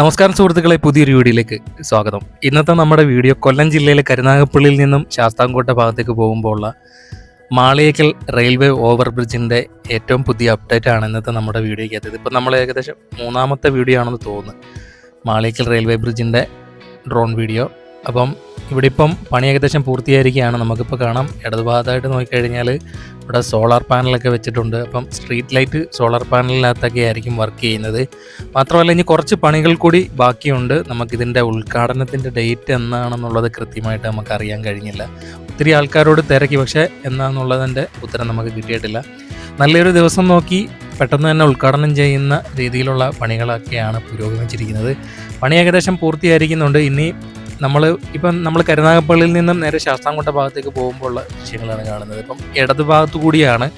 നമസ്കാരം സുഹൃത്തുക്കളെ പുതിയൊരു വീഡിയോയിലേക്ക് സ്വാഗതം. ഇന്നത്തെ നമ്മുടെ വീഡിയോ കൊല്ലം ജില്ലയിലെ കരുനാഗപ്പള്ളിയിൽ നിന്നും ശാസ്താംകോട്ട ഭാഗത്തേക്ക് പോകുമ്പോൾ ഉള്ള മാളിയേക്കൽ റെയിൽവേ ഓവർ ബ്രിഡ്ജിന്റെ ഏറ്റവും പുതിയ അപ്ഡേറ്റ് ആണ് ഇന്നത്തെ നമ്മുടെ വീഡിയോയ്ക്ക് എത്തിയത്. ഇപ്പം നമ്മൾ ഏകദേശം മൂന്നാമത്തെ വീഡിയോ ആണെന്ന് തോന്നുന്നു. മാളിയേക്കൽ റെയിൽവേ ബ്രിഡ്ജിന്റെ ഡ്രോൺ വീഡിയോ. അപ്പം ഇവിടെ ഇപ്പം പണി ഏകദേശം പൂർത്തിയായിരിക്കുകയാണ്. നമുക്കിപ്പോൾ കാണാം. ഇടതുഭാഗത്തായിട്ട് നോക്കിക്കഴിഞ്ഞാൽ ഇവിടെ സോളാർ പാനലൊക്കെ വെച്ചിട്ടുണ്ട്. അപ്പം സ്ട്രീറ്റ് ലൈറ്റ് സോളാർ പാനലിനകത്തൊക്കെ ആയിരിക്കും വർക്ക് ചെയ്യുന്നത്. മാത്രമല്ല ഇനി കുറച്ച് പണികൾ കൂടി ബാക്കിയുണ്ട്. നമുക്കിതിന്റെ ഉദ്ഘാടനത്തിന്റെ ഡേറ്റ് എന്നാണെന്നുള്ളത് കൃത്യമായിട്ട് നമുക്ക് അറിയാൻ കഴിഞ്ഞില്ല. ഒത്തിരി ആൾക്കാരോട് തിരക്കി. പക്ഷേ എന്നാന്നുള്ളതിന്റെ ഉത്തരം നമുക്ക് കിട്ടിയിട്ടില്ല. നല്ലൊരു ദിവസം നോക്കി പെട്ടെന്ന് തന്നെ ഉദ്ഘാടനം ചെയ്യുന്ന രീതിയിലുള്ള പണികളൊക്കെയാണ് പുരോഗമിച്ചിരിക്കുന്നത്. പണി ഏകദേശം പൂർത്തിയായിരിക്കുന്നുണ്ട്. ഇനി നമ്മൾ ഇപ്പം നമ്മൾ കരുനാഗപ്പള്ളിയിൽ നിന്നും നേരെ ശാസ്താംകോട്ട ഭാഗത്തേക്ക് പോകുമ്പോൾ ഉള്ള ദൃശ്യങ്ങളാണ് കാണുന്നത്. ഇപ്പം ഇടതു ഭാഗത്തു കൂടിയാണ്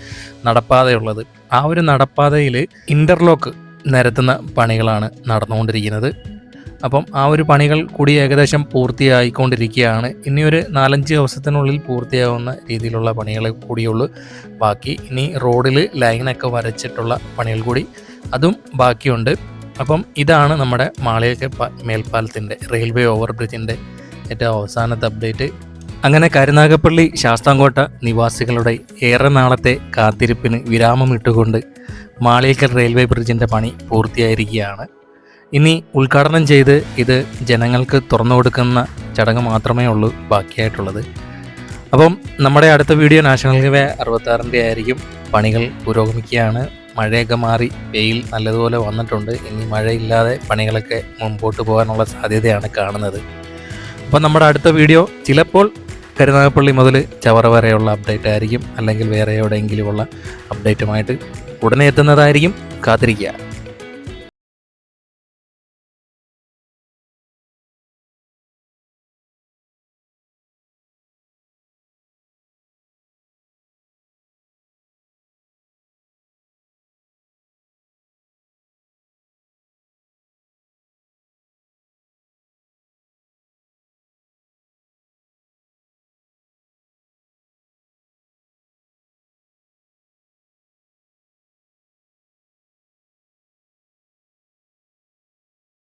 നടപ്പാതയുള്ളത്. ആ ഒരു നടപ്പാതയിൽ ഇന്റർലോക്ക് നിരത്തുന്ന പണികളാണ് നടന്നുകൊണ്ടിരിക്കുന്നത്. അപ്പം ആ ഒരു പണികൾ കൂടി ഏകദേശം പൂർത്തിയായിക്കൊണ്ടിരിക്കുകയാണ്. ഇനി ഒരു നാലഞ്ച് ദിവസത്തിനുള്ളിൽ പൂർത്തിയാവുന്ന രീതിയിലുള്ള പണികൾ കൂടിയുള്ളൂ. ബാക്കി ഇനി റോഡിൽ ലൈനൊക്കെ വരച്ചിട്ടുള്ള പണികൾ കൂടി അതും ബാക്കിയുണ്ട്. അപ്പം ഇതാണ് നമ്മുടെ മാളിയക്ക മേൽപ്പാലത്തിന്റെ റെയിൽവേ ഓവർ ബ്രിഡ്ജിന്റെ ഏറ്റവും അവസാനത്തെ അപ്ഡേറ്റ് അങ്ങനെ കരുനാഗപ്പള്ളി ശാസ്താംകോട്ട നിവാസികളുടെ ഏറെ നാളത്തെ കാത്തിരിപ്പിന് വിരാമമിട്ടുകൊണ്ട് മാളിയേക്കൽ റെയിൽവേ ബ്രിഡ്ജിന്റെ പണി പൂർത്തിയായിരിക്കുകയാണ്. ഇനി ഉദ്ഘാടനം ചെയ്ത് ഇത് ജനങ്ങൾക്ക് തുറന്നു കൊടുക്കുന്ന ചടങ്ങ് മാത്രമേ ഉള്ളൂ ബാക്കിയായിട്ടുള്ളത്. അപ്പം നമ്മുടെ അടുത്ത വീഡിയോ നാഷണൽ ഹൈവേ അറുപത്താറിന്റെ ആയിരിക്കും. പണികൾ പുരോഗമിക്കുകയാണ്. മഴയൊക്കെ മാറി വെയിൽ നല്ലതുപോലെ വന്നിട്ടുണ്ട്. ഇനി മഴയില്ലാതെ പണികളൊക്കെ മുമ്പോട്ട് പോകാനുള്ള സാധ്യതയാണ് കാണുന്നത്. അപ്പോൾ നമ്മുടെ അടുത്ത വീഡിയോ ചിലപ്പോൾ കരുനാഗപ്പള്ളി മുതൽ ചവറ വരെയുള്ള അപ്ഡേറ്റ് ആയിരിക്കും. അല്ലെങ്കിൽ വേറെ എവിടെയെങ്കിലുമുള്ള അപ്ഡേറ്റുമായിട്ട് ഉടനെ എത്തുന്നതായിരിക്കും. കാത്തിരിക്കുക.